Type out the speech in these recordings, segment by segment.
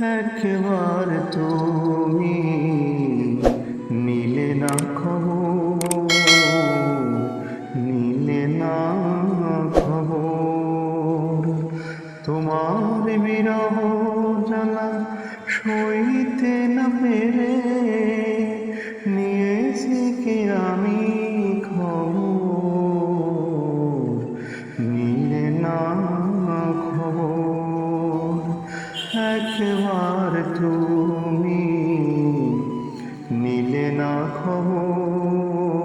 একবার তুমি নীলে না খবর নীলে না খবর। তোমার বিরহ জ্বালা সইতে না পেরে একবার তুমি নিলে না খবর,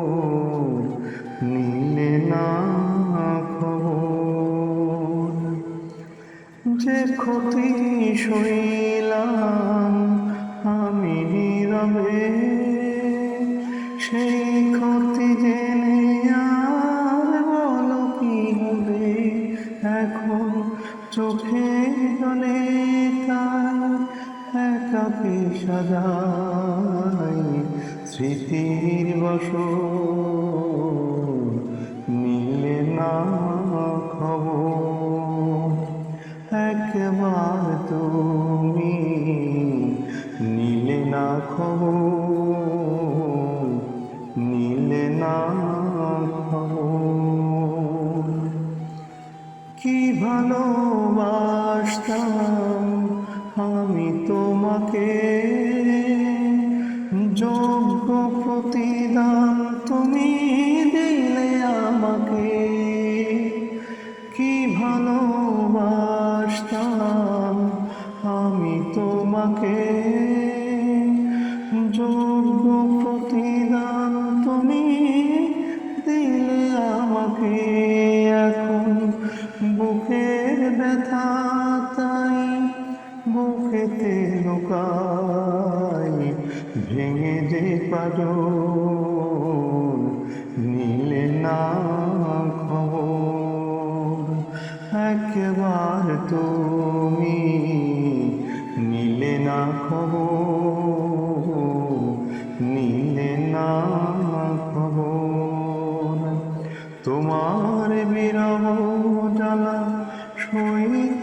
নিলে না খবর। যে ক্ষতি সইলাম আমি নীরবে, সেই ক্ষতি জেনে আর বলো কি হবে? এখন চোখে জলে একাকে সাজাই স্মৃতির বসর নিলে না খবর। একবার তুমি নিলে না খবর, নিলে না খবর। কি ভালোবাসতাম তোমাকে যোগ্য প্রতিদান তুমি দিলে আমাকে। কি ভালোবাসতাম আমি তোমাকে। যোগ্য প্রতিদান তুমি দিলে আমাকে। পেতে লুকাই ভেঙে যে পারো, নীলে না খবর। একবার তুমি নীলে না খবর, নীলে না খবর। তোমার বিরহ ডালা সইতে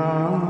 Krishna